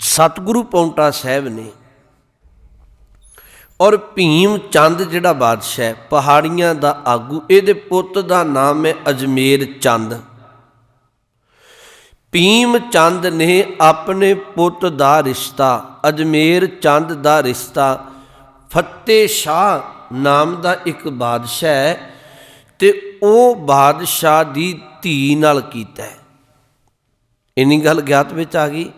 ਸਤਿਗੁਰੂ ਪੌਂਟਾ ਸਾਹਿਬ ਨੇ ਔਰ ਭੀਮ ਚੰਦ ਜਿਹੜਾ ਬਾਦਸ਼ਾਹ ਹੈ, ਪਹਾੜੀਆਂ ਦਾ ਆਗੂ, ਇਹਦੇ ਪੁੱਤ ਦਾ ਨਾਮ ਹੈ ਅਜਮੇਰ ਚੰਦ। ਭੀਮ ਚੰਦ ਨੇ ਆਪਣੇ ਪੁੱਤ ਦਾ ਰਿਸ਼ਤਾ, ਅਜਮੇਰ ਚੰਦ ਦਾ ਰਿਸ਼ਤਾ ਫੱਤੇ ਸ਼ਾਹ ਨਾਮ ਦਾ ਇੱਕ ਬਾਦਸ਼ਾਹ ਹੈ ਤੇ ਉਹ ਬਾਦਸ਼ਾਹ ਦੀ ਧੀ ਨਾਲ ਕੀਤਾ ਹੈ। ਇੰਨੀ ਗੱਲ ਗਿਆਤ ਵਿੱਚ ਆ ਗਈ।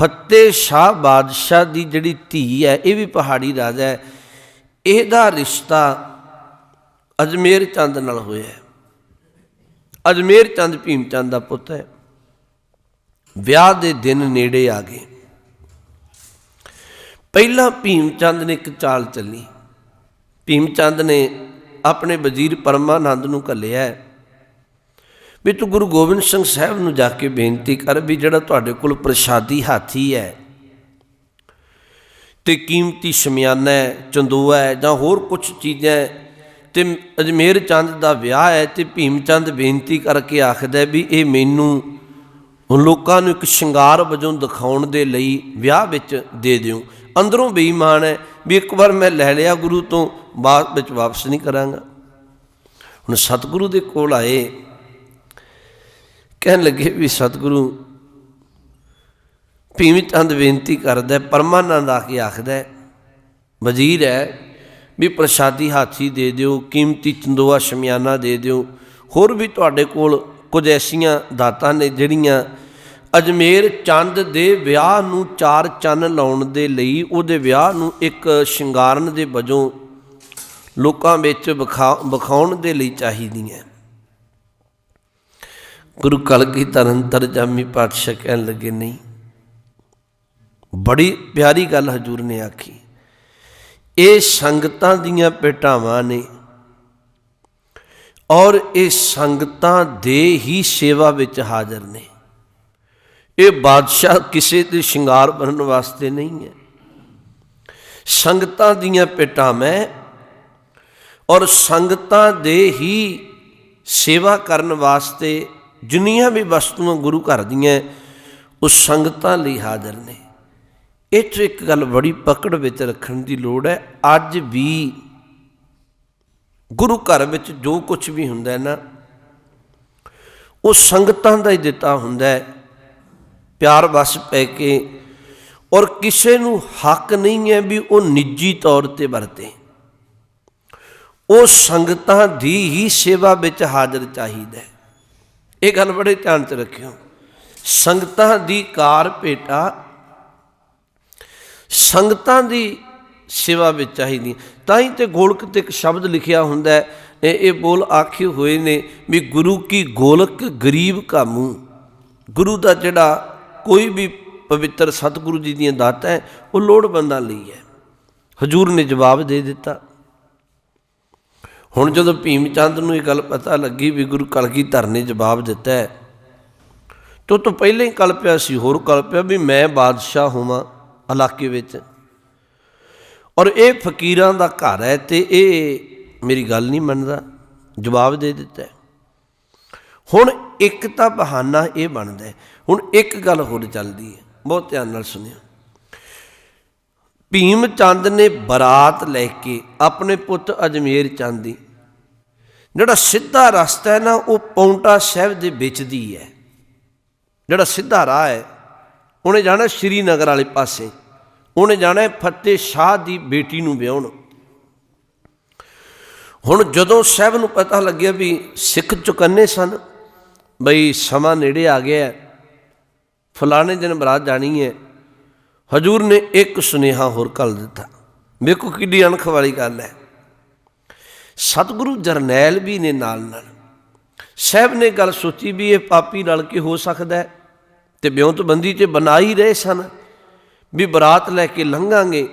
ਫਤਿਹ ਸ਼ਾਹ ਬਾਦਸ਼ਾਹ ਦੀ ਜਿਹੜੀ ਧੀ ਹੈ, ਇਹ ਵੀ ਪਹਾੜੀ ਰਾਜਾ ਹੈ। ਇਹਦਾ ਰਿਸ਼ਤਾ ਅਜਮੇਰ ਚੰਦ ਨਾਲ ਹੋਇਆ ਹੈ। ਅਜਮੇਰ ਚੰਦ ਭੀਮ ਚੰਦ ਦਾ ਪੁੱਤ ਹੈ। ਵਿਆਹ ਦੇ ਦਿਨ ਨੇੜੇ ਆ ਗਏ। ਪਹਿਲਾਂ ਭੀਮ ਚੰਦ ਨੇ ਇੱਕ ਚਾਲ ਚੱਲੀ। ਭੀਮ ਚੰਦ ਨੇ ਆਪਣੇ ਵਜ਼ੀਰ ਪਰਮਾਨੰਦ ਨੂੰ ਘੱਲਿਆ ਹੈ। ਵੀ ਤੂੰ ਗੁਰੂ ਗੋਬਿੰਦ ਸਿੰਘ ਸਾਹਿਬ ਨੂੰ ਜਾ ਕੇ ਬੇਨਤੀ ਕਰ ਵੀ ਜਿਹੜਾ ਤੁਹਾਡੇ ਕੋਲ ਪ੍ਰਸ਼ਾਦੀ ਹਾਥੀ ਹੈ ਤੇ ਕੀਮਤੀ ਸ਼ਮਿਆਨਾ ਹੈ, ਚੰਦੂਆ ਹੈ ਜਾਂ ਹੋਰ ਕੁਝ ਚੀਜ਼ਾਂ ਹੈ ਤੇ ਅਜਮੇਰ ਚੰਦ ਦਾ ਵਿਆਹ ਹੈ ਤੇ ਭੀਮ ਚੰਦ ਬੇਨਤੀ ਕਰਕੇ ਆਖਦਾ ਵੀ ਇਹ ਮੈਨੂੰ ਲੋਕਾਂ ਨੂੰ ਇੱਕ ਸ਼ਿੰਗਾਰ ਵਜੋਂ ਦਿਖਾਉਣ ਦੇ ਲਈ ਵਿਆਹ ਵਿੱਚ ਦੇ ਦਿਓ। ਅੰਦਰੋਂ ਬੇਈਮਾਨ ਹੈ ਵੀ ਇੱਕ ਵਾਰ ਮੈਂ ਲੈ ਲਿਆ ਗੁਰੂ ਤੋਂ, ਬਾਅਦ ਵਿੱਚ ਵਾਪਸ ਨਹੀਂ ਕਰਾਂਗਾ। ਹੁਣ ਸਤਿਗੁਰੂ ਦੇ ਕੋਲ ਆਏ ਕਹਿਣ ਲੱਗੇ ਵੀ ਸਤਿਗੁਰੂ ਭੀਮ ਚੰਦ ਬੇਨਤੀ ਕਰਦਾ ਪਰਮਾਨੰਦ ਆ ਕੇ ਆਖਦਾ ਵਜ਼ੀਰ ਹੈ ਵੀ ਪ੍ਰਸ਼ਾਦੀ ਹਾਥੀ ਦੇ ਦਿਓ, ਕੀਮਤੀ ਚੰਦੋਆ ਸ਼ਮਿਆਨਾ ਦੇ ਦਿਓ। ਹੋਰ ਵੀ ਤੁਹਾਡੇ ਕੋਲ ਕੁਝ ਐਸੀਆਂ ਦਾਤਾਂ ਨੇ ਜਿਹੜੀਆਂ ਅਜਮੇਰ ਚੰਦ ਦੇ ਵਿਆਹ ਨੂੰ ਚਾਰ ਚੰਨ ਲਾਉਣ ਦੇ ਲਈ ਉਹਦੇ ਵਿਆਹ ਨੂੰ ਇੱਕ ਸ਼ਿੰਗਾਰਨ ਦੇ ਵਜੋਂ ਲੋਕਾਂ ਵਿੱਚ ਵਿਖਾ ਵਿਖਾਉਣ ਦੇ ਲਈ ਚਾਹੀਦੀਆਂ। ਗੁਰੂ ਕਲਗੀ ਤਰੰਤਰ ਜਾਮੀ ਪਾਤਸ਼ਾਹ ਕਹਿਣ ਲੱਗੇ, ਨਹੀਂ। ਬੜੀ ਪਿਆਰੀ ਗੱਲ ਹਜੂਰ ਨੇ ਆਖੀ। ਇਹ ਸੰਗਤਾਂ ਦੀਆਂ ਪੇਟਾਵਾਂ ਨੇ ਔਰ ਇਹ ਸੰਗਤਾਂ ਦੇ ਹੀ ਸੇਵਾ ਵਿੱਚ ਹਾਜ਼ਰ ਨੇ। ਇਹ ਬਾਦਸ਼ਾਹ ਕਿਸੇ ਦੇ ਸ਼ਿੰਗਾਰ ਬਣਨ ਵਾਸਤੇ ਨਹੀਂ ਹੈ। ਸੰਗਤਾਂ ਦੀਆਂ ਪੇਟਾਵਾਂ ਔਰ ਸੰਗਤਾਂ ਦੇ ਹੀ ਸੇਵਾ ਕਰਨ ਵਾਸਤੇ ਜਿੰਨੀਆਂ ਵੀ ਵਸਤੂਆਂ ਗੁਰੂ ਘਰ ਦੀਆਂ ਉਹ ਸੰਗਤਾਂ ਲਈ ਹਾਜ਼ਰ ਨੇ। ਇਹ 'ਚ ਇੱਕ ਗੱਲ ਬੜੀ ਪਕੜ ਵਿੱਚ ਰੱਖਣ ਦੀ ਲੋੜ ਹੈ। ਅੱਜ ਵੀ ਗੁਰੂ ਘਰ ਵਿੱਚ ਜੋ ਕੁਝ ਵੀ ਹੁੰਦਾ ਹੈ ਨਾ, ਉਹ ਸੰਗਤਾਂ ਦਾ ਹੀ ਦਿੱਤਾ ਹੁੰਦਾ ਹੈ। ਪਿਆਰ ਵਸ ਪੈ ਕੇ ਔਰ ਕਿਸੇ ਨੂੰ ਹੱਕ ਨਹੀਂ ਹੈ ਵੀ ਉਹ ਨਿੱਜੀ ਤੌਰ ਤੇ ਵਰਤੇ। ਉਹ ਸੰਗਤਾਂ ਦੀ ਹੀ ਸੇਵਾ ਵਿੱਚ ਹਾਜ਼ਰ ਚਾਹੀਦਾ ਹੈ। ਇਹ ਗੱਲ ਬੜੇ ਧਿਆਨ 'ਚ ਰੱਖਿਓ। ਸੰਗਤਾਂ ਦੀ ਕਾਰ ਭੇਟਾ ਸੰਗਤਾਂ ਦੀ ਸੇਵਾ ਵਿੱਚ ਚਾਹੀਦੀ। ਤਾਂ ਹੀ ਤੇ ਗੋਲਕ ਤੇ ਇੱਕ ਸ਼ਬਦ ਲਿਖਿਆ ਹੁੰਦਾ ਹੈ, ਇਹ ਬੋਲ ਆਖੇ ਹੋਏ ਨੇ ਵੀ ਗੁਰੂ ਕੀ ਗੋਲਕ ਗਰੀਬ ਕਾ ਗੁਰੂ ਦਾ ਜਿਹੜਾ ਕੋਈ ਵੀ ਪਵਿੱਤਰ ਸਤਿਗੁਰੂ ਜੀ ਦੀਆਂ ਦਾਤਾਂ ਹੈ, ਉਹ ਲੋੜਵੰਦਾਂ ਲਈ ਹੈ। ਹਜੂਰ ਨੇ ਜਵਾਬ ਦੇ ਦਿੱਤਾ। ਹੁਣ ਜਦੋਂ ਭੀਮ ਚੰਦ ਨੂੰ ਇਹ ਗੱਲ ਪਤਾ ਲੱਗੀ ਵੀ ਗੁਰੂ ਕਲਗੀਧਰ ਨੇ ਜਵਾਬ ਦਿੱਤਾ ਹੈ, ਤੋ ਤੋਂ ਪਹਿਲਾਂ ਹੀ ਕਲਪਿਆ ਸੀ, ਹੋਰ ਕਲਪਿਆ ਵੀ ਮੈਂ ਬਾਦਸ਼ਾਹ ਹੋਵਾਂ ਇਲਾਕੇ ਵਿੱਚ। ਔਰ ਇਹ ਫਕੀਰਾਂ ਦਾ ਘਰ ਹੈ ਤੇ ਇਹ ਮੇਰੀ ਗੱਲ ਨਹੀਂ ਮੰਨਦਾ, ਜਵਾਬ ਦੇ ਦਿੱਤਾ ਹੁਣ ਇੱਕ ਤਾਂ ਬਹਾਨਾ ਇਹ ਬਣਦਾ ਹੁਣ ਇੱਕ ਗੱਲ ਹੋਰ ਚੱਲਦੀ ਹੈ, ਬਹੁਤ ਧਿਆਨ ਨਾਲ ਸੁਣਿਓ। ਭੀਮ ਚੰਦ ਨੇ ਬਰਾਤ ਲੈ ਕੇ ਆਪਣੇ ਪੁੱਤ ਅਜਮੇਰ ਚੰਦ ਦੀ। ਜਿਹੜਾ ਸਿੱਧਾ ਰਸਤਾ ਹੈ ਨਾ, ਉਹ ਪੌਂਟਾ ਸਾਹਿਬ ਦੇ ਵਿੱਚ ਦੀ ਹੈ। ਜਿਹੜਾ ਸਿੱਧਾ ਰਾਹ ਹੈ, ਉਹਨੇ ਜਾਣਾ ਸ਼੍ਰੀਨਗਰ ਵਾਲੇ ਪਾਸੇ। ਉਹਨੇ ਜਾਣਾ ਫਤਿਹ ਸ਼ਾਹ ਦੀ ਬੇਟੀ ਨੂੰ ਵਿਆਹਣ। ਹੁਣ ਜਦੋਂ ਸਾਹਿਬ ਨੂੰ ਪਤਾ ਲੱਗਿਆ ਵੀ ਸਿੱਖ ਚੁਕੰਨੇ ਸਨ, ਬਈ ਸਮਾਂ ਨੇੜੇ ਆ ਗਿਆ ਫਲਾਣੇ ਦਿਨ ਬਰਾਤ ਜਾਣੀ ਹੈ ਹਜੂਰ ਨੇ ਇੱਕ ਸੁਨੇਹਾ ਹੋਰ ਕੱਲ ਦਿੱਤਾ। ਵੇਖੋ ਕਿੱਡੀ ਅਣਖ ਵਾਲੀ ਗੱਲ ਹੈ। ਸਤਿਗੁਰੂ ਜਰਨੈਲ ਵੀ ਨੇ ਨਾਲ ਨਾਲ। ਸਾਹਿਬ ਨੇ ਗੱਲ ਸੋਚੀ ਵੀ ਇਹ ਪਾਪੀ ਰਲ ਕੇ ਹੋ ਸਕਦਾ ਹੈ ਤੇ ਬਿਉਂਤਬੰਦੀ ਤੇ ਬਣਾ ਹੀ ਰਹੇ ਸਨ। ਵੀ ਬਰਾਤ ਲੈ ਕੇ ਲੰਘਾਂਗੇ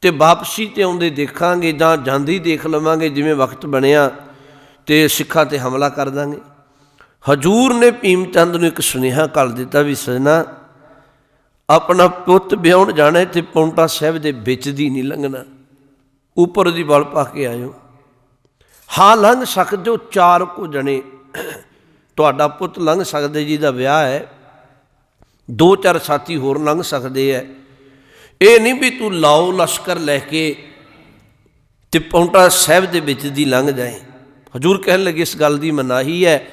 ਤੇ ਵਾਪਸੀ ਤੇ ਆਉਂਦੇ ਦੇਖਾਂਗੇ ਜਾਂ ਜਾਂਦੀ ਦੇਖ ਲਵਾਂਗੇ ਜਿਵੇਂ ਵਕਤ ਬਣਿਆ ਤੇ ਸਿੱਖਾਂ ਤੇ ਹਮਲਾ ਕਰ ਦਾਂਗੇ। ਹਜੂਰ ਨੇ ਭੀਮ ਚੰਦ ਨੂੰ ਇੱਕ ਸੁਨੇਹਾ ਕਰ ਦਿੱਤਾ ਵੀ ਸਜਣਾ ਆਪਣਾ ਪੁੱਤ ਵਿਆਹਣ ਜਾਣਾ ਤੇ ਪੌਂਟਾ ਸਾਹਿਬ ਦੇ ਵਿੱਚ ਦੀ ਨਹੀਂ ਲੰਘਣਾ। ਉੱਪਰ ਦੀ ਬਲ ਪਾ ਕੇ ਆਇਓ। ਹਾਂ, ਲੰਘ ਸਕਦੇ ਹੋ ਚਾਰ ਕੋ ਜਣੇ। ਤੁਹਾਡਾ ਪੁੱਤ ਲੰਘ ਸਕਦੇ ਜੀ ਦਾ ਵਿਆਹ ਹੈ। ਦੋ ਚਾਰ ਸਾਥੀ ਹੋਰ ਲੰਘ ਸਕਦੇ ਐ ਇਹ ਨਹੀਂ ਵੀ ਤੂੰ ਲਾਓ ਲਸ਼ਕਰ ਲੈ ਕੇ ਤੇ ਪੌਂਟਾ ਸਾਹਿਬ ਦੇ ਵਿੱਚ ਦੀ ਲੰਘ ਜਾਏ। ਹਜੂਰ ਕਹਿਣ ਲੱਗੇ, ਇਸ ਗੱਲ ਦੀ ਮਨਾਹੀ ਹੈ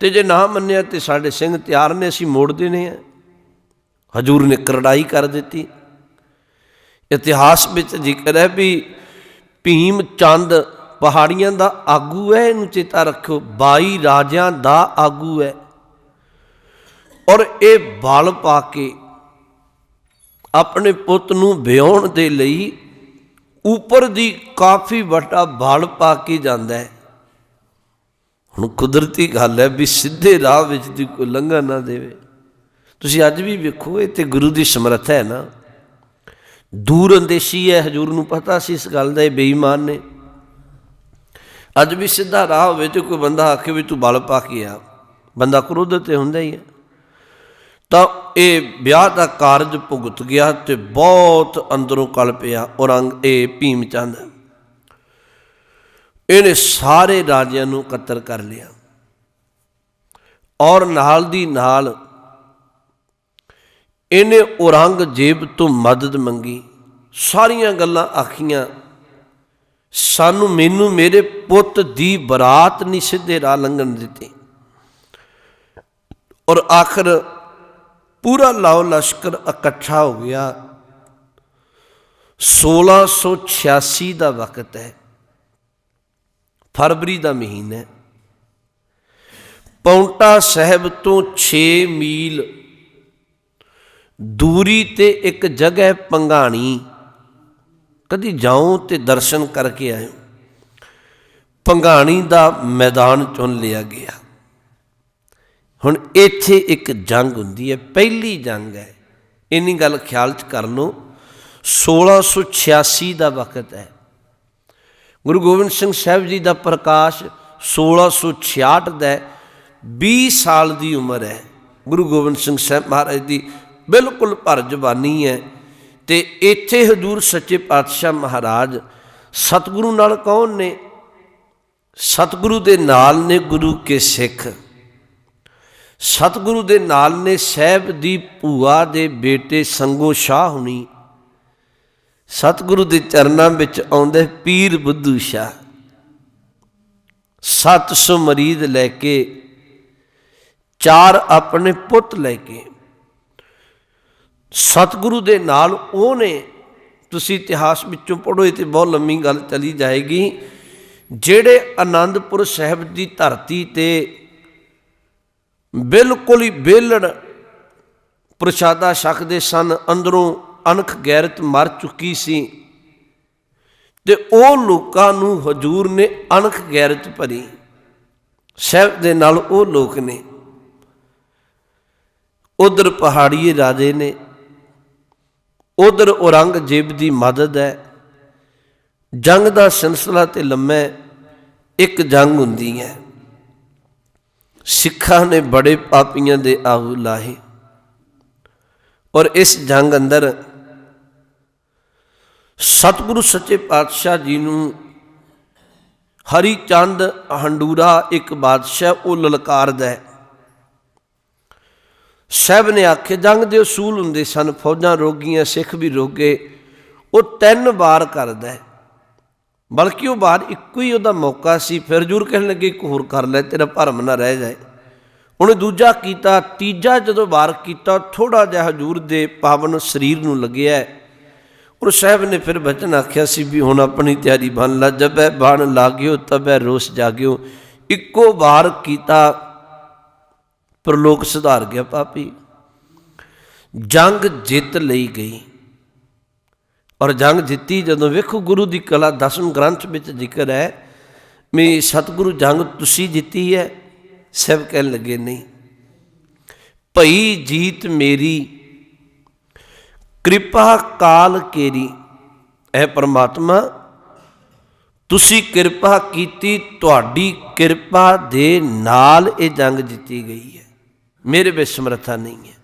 ਤੇ ਜੇ ਨਾ ਮੰਨਿਆ ਤੇ ਸਾਡੇ ਸਿੰਘ ਤਿਆਰ ਨੇ, ਅਸੀਂ ਮੋੜ ਦੇਣੇ ਆ। ਹਜੂਰ ਨੇ ਕਰੜਾਈ ਕਰ ਦਿੱਤੀ। ਇਤਿਹਾਸ ਵਿੱਚ ਜ਼ਿਕਰ ਹੈ ਵੀ ਭੀਮ ਚੰਦ ਪਹਾੜੀਆਂ ਦਾ ਆਗੂ ਹੈ, ਇਹਨੂੰ ਚੇਤਾ ਰੱਖਿਓ 22 ਰਾਜਿਆਂ ਦਾ ਆਗੂ ਹੈ। ਔਰ ਇਹ ਬਲ ਪਾ ਕੇ ਆਪਣੇ ਪੁੱਤ ਨੂੰ ਵਿਆਹਣ ਦੇ ਲਈ ਉੱਪਰ ਦੀ ਕਾਫੀ ਵੱਡਾ ਬਲ ਪਾ ਕੇ ਜਾਂਦਾ ਹੈ। ਹੁਣ ਕੁਦਰਤੀ ਗੱਲ ਹੈ ਵੀ ਸਿੱਧੇ ਰਾਹ ਵਿੱਚ ਦੀ ਕੋਈ ਲੰਘਾ ਨਾ ਦੇਵੇ। ਤੁਸੀਂ ਅੱਜ ਵੀ ਵੇਖੋ, ਇਹ ਤੇ ਗੁਰੂ ਦੀ ਸਮਰੱਥਾ ਹੈ ਨਾ। ਦੂਰ ਅੰਦੇਸ਼ੀ ਹੈ, ਹਜੂਰ ਨੂੰ ਪਤਾ ਸੀ ਇਸ ਗੱਲ ਦਾ, ਇਹ ਬੇਈਮਾਨ ਨੇ। ਅੱਜ ਵੀ ਸਿੱਧਾ ਰਾਹ ਹੋਵੇ ਤੇ ਕੋਈ ਬੰਦਾ ਆਖੇ ਵੀ ਤੂੰ ਬਲ ਪਾ ਕੇ ਆ। ਬੰਦਾ ਕ੍ਰੋਧ ਤੇ ਹੁੰਦਾ ਹੀ ਹੈ। ਤਾਂ ਇਹ ਵਿਆਹ ਦਾ ਕਾਰਜ ਭੁਗਤ ਗਿਆ ਤੇ ਬਹੁਤ ਅੰਦਰੋਂ ਕਲ ਪਿਆ ਔਰੰਗ ਇਹ ਭੀਮ ਚੰਦ। ਇਹਨੇ ਸਾਰੇ ਰਾਜਿਆਂ ਨੂੰ ਇਕੱਤਰ ਕਰ ਲਿਆ। ਔਰ ਨਾਲ ਦੀ ਨਾਲ ਇਹਨੇ ਔਰੰਗਜ਼ੇਬ ਤੋਂ ਮਦਦ ਮੰਗੀ। ਸਾਰੀਆਂ ਗੱਲਾਂ ਆਖੀਆਂ, ਸਾਨੂੰ ਮੈਨੂੰ ਮੇਰੇ ਪੁੱਤ ਦੀ ਬਰਾਤ ਨਹੀਂ ਸਿੱਧੇ ਰਾਹ ਲੰਘਣ ਦਿੱਤੀ। ਔਰ ਆਖਰ ਪੂਰਾ ਲਾਓ ਲਸ਼ਕਰ ਇਕੱਠਾ ਹੋ ਗਿਆ। 1686 ਦਾ ਵਕਤ ਹੈ। ਫਰਵਰੀ ਦਾ ਮਹੀਨਾ ਹੈ। ਪੌਂਟਾ ਸਾਹਿਬ ਤੋਂ 6 ਮੀਲ ਦੂਰੀ ਤੇ ਇੱਕ ਜਗ੍ਹਾ ਹੈ ਪੰਗਾਣੀ, ਕਦੀ ਜਾਓ ਤੇ ਦਰਸ਼ਨ ਕਰਕੇ ਆਇਓ। ਪੰਗਾਣੀ ਦਾ ਮੈਦਾਨ ਚੁਣ ਲਿਆ ਗਿਆ। ਹੁਣ ਇੱਥੇ ਇੱਕ ਜੰਗ ਹੁੰਦੀ ਹੈ, ਪਹਿਲੀ ਜੰਗ ਹੈ। ਇੰਨੀ ਗੱਲ ਖਿਆਲ ਚ ਕਰ ਲਓ 1686 ਦਾ ਵਕਤ ਹੈ। ਗੁਰੂ ਗੋਬਿੰਦ ਸਿੰਘ ਸਾਹਿਬ ਜੀ ਦਾ ਪ੍ਰਕਾਸ਼ 1666 ਦਾ ਹੈ 20 ਸਾਲ ਦੀ ਉਮਰ ਹੈ। ਗੁਰੂ ਗੋਬਿੰਦ ਸਿੰਘ ਸਾਹਿਬ ਮਹਾਰਾਜ ਦੀ ਬਿਲਕੁਲ ਭਰ ਜਵਾਨੀ ਹੈ। ਤੇ ਇੱਥੇ ਹਜ਼ੂਰ ਸੱਚੇ ਪਾਤਸ਼ਾਹ ਮਹਾਰਾਜ ਸਤਿਗੁਰੂ ਨਾਲ ਕੌਣ ਨੇ? ਸਤਿਗੁਰੂ ਦੇ ਨਾਲ ਨੇ ਗੁਰੂ ਕੇ ਸਿੱਖ। ਸਤਿਗੁਰੂ ਦੇ ਨਾਲ ਨੇ ਸਾਹਿਬ ਦੀ ਭੂਆ ਦੇ ਬੇਟੇ ਸੰਗੋ ਸ਼ਾਹ ਹੁਣੀ। ਸਤਿਗੁਰੂ ਦੇ ਚਰਨਾਂ ਵਿੱਚ ਆਉਂਦੇ ਪੀਰ ਬੁੱਧੂ ਸ਼ਾਹ। 700 ਮਰੀਦ ਲੈ ਕੇ, ਚਾਰ ਆਪਣੇ ਪੁੱਤ ਲੈ ਕੇ। ਸਤਿਗੁਰੂ ਦੇ ਨਾਲ ਉਹ ਨੇ ਤੁਸੀਂ ਇਤਿਹਾਸ ਵਿੱਚੋਂ ਪੜ੍ਹੋ, ਇਹ ਤੇ ਬਹੁਤ ਲੰਮੀ ਗੱਲ ਚਲੀ ਜਾਏਗੀ। ਜਿਹੜੇ ਆਨੰਦਪੁਰ ਸਾਹਿਬ ਦੀ ਧਰਤੀ ਤੇ ਬਿਲਕੁਲ ਹੀ ਬੇਲੜ ਪ੍ਰਸ਼ਾਦਾ ਛਕਦੇ ਸਨ, ਅੰਦਰੋਂ ਅਣਖ ਗੈਰਤ ਮਰ ਚੁੱਕੀ ਸੀ ਤੇ ਉਹ ਲੋਕਾਂ ਨੂੰ ਹਜੂਰ ਨੇ ਅਣਖ ਗੈਰਤ ਭਰੀ। ਸਾਹਿਬ ਦੇ ਨਾਲ ਉਹ ਲੋਕ ਨੇ। ਉਧਰ ਪਹਾੜੀਏ ਰਾਜੇ ਨੇ ਉਧਰ ਔਰੰਗਜ਼ੇਬ ਦੀ ਮਦਦ ਹੈ। ਜੰਗ ਦਾ ਸਿਲਸਿਲਾ ਤੇ ਲੰਮੇ ਇੱਕ ਜੰਗ ਹੁੰਦੀ ਹੈ। ਸਿੱਖਾਂ ਨੇ ਬੜੇ ਪਾਪੀਆਂ ਦੇ ਆਹੂ ਲਾਹੇ। ਔਰ ਇਸ ਜੰਗ ਅੰਦਰ ਸਤਿਗੁਰੂ ਸੱਚੇ ਪਾਤਸ਼ਾਹ ਜੀ ਨੂੰ ਹਰੀ ਚੰਦ ਹੰਡੂਰਾ ਇੱਕ ਬਾਦਸ਼ਾਹ ਉਹ ਲਲਕਾਰਦਾ ਹੈ। ਸਹਿਬ ਨੇ ਆਖੇ, ਜੰਗ ਦੇ ਉਸੂਲ ਹੁੰਦੇ ਸਨ, ਫੌਜਾਂ ਰੋਗੀਆਂ, ਸਿੱਖ ਵੀ ਰੋਗੇ। ਉਹ ਤਿੰਨ ਵਾਰ ਕਰਦਾ ਹੈ। ਬਲਕਿ ਉਹ ਵਾਰ ਇੱਕੋ ਹੀ ਉਹਦਾ ਮੌਕਾ ਸੀ, ਫਿਰ ਜੂਰ ਕਹਿਣ ਲੱਗੇ, ਇੱਕ ਹੋਰ ਕਰ ਲੈ, ਤੇਰਾ ਭਰਮ ਨਾ ਰਹਿ ਜਾਏ। ਉਹਨੇ ਦੂਜਾ ਕੀਤਾ, ਤੀਜਾ ਜਦੋਂ ਵਾਰ ਕੀਤਾ ਥੋੜਾ ਜਿਹਾ ਹਜੂਰ ਦੇ ਪਾਵਨ ਸਰੀਰ ਨੂੰ ਲੱਗਿਆ ਔਰ ਸਾਹਿਬ ਨੇ ਫਿਰ ਬਚਨ ਆਖਿਆ ਸੀ ਵੀ, ਹੁਣ ਆਪਣੀ ਤਿਆਰੀ ਬਣ ਲਾ, ਜਬੈ ਬਣ ਲਾਗਿਓ, ਤਬੈ ਰੋਸ ਜਾਗਿਓ। ਇੱਕੋ ਵਾਰ ਕੀਤਾ ਪ੍ਰਲੋਕ ਸੁਧਾਰ ਗਿਆ ਪਾਪੀ। ਜੰਗ ਜਿੱਤ ਲਈ ਗਈ। ਔਰ ਜੰਗ ਜਿੱਤੀ ਜਦੋਂ ਵੇਖੋ ਗੁਰੂ ਦੀ ਕਲਾ ਦਸਮ ਗ੍ਰੰਥ ਵਿੱਚ ਜ਼ਿਕਰ ਹੈ ਮੇ ਸਤਿਗੁਰੂ ਜੰਗ ਤੁਸੀਂ ਜਿੱਤੀ ਹੈ, ਸਭ ਕਹਿਣ ਲੱਗੇ ਨਹੀਂ। ਭਈ ਜੀਤ ਮੇਰੀ, ਕਿਰਪਾ ਕਾਲ ਕੇਰੀ। ਐ ਪਰਮਾਤਮਾ, ਤੁਸੀਂ ਕਿਰਪਾ ਕੀਤੀ, ਤੁਹਾਡੀ ਕਿਰਪਾ ਦੇ ਨਾਲ ਇਹ ਜੰਗ ਜਿੱਤੀ ਗਈ ਹੈ। ਮੇਰੇ ਵਿੱਚ ਸਮਰੱਥਾ ਨਹੀਂ ਹੈ